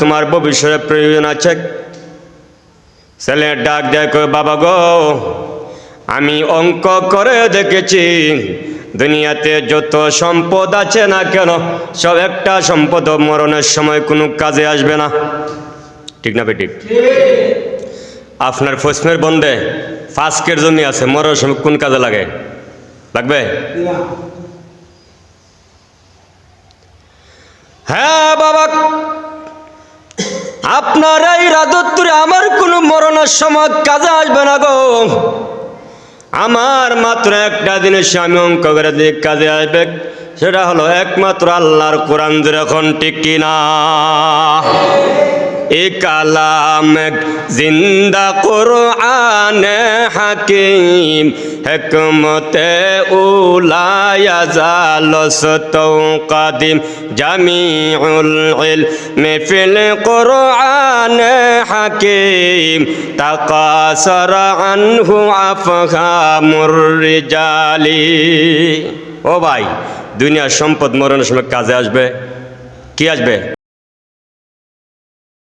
তোমার ভবিষ্যতের প্রয়োজন আছে। ছেলে ডাক কয়, বাবা গো আমি অঙ্ক করে দেখেছি। দুনিয়াতে যত সম্পদ আছে না কেন সব একটা সম্পদ মরণের সময় কোনো কাজে আসবে না। ঠিক না বেঠিক আপনার ফসমের বন্ধে ফাস্কের জমি আছে মরণের সময় কোন কাজে লাগে? লাগবে? হ্যাঁ বাবা আপনার এই রাজত্বরে আমার কোনো মরণের সময় কাজে আসবে না গো। আমার মাত্র একটা জিনিস আমি অঙ্ক করে দিয়ে কাজে আসবে, সেটা হলো একমাত্র আল্লাহর কোরআন যেরকম ঠিক কিনা। এ কালাম জিন্দা কোরআন হাকিম, হেকমতে উলায়া জালসত কাদিম। জামিউল ইলমি ফিল কোরআন হাকিম, তাকাসার আনহু আফহামুর রিজালি। ও ভাই, দুনিয়ার সম্পদ মরণের সময় কাজে আসবে? কি আসবে?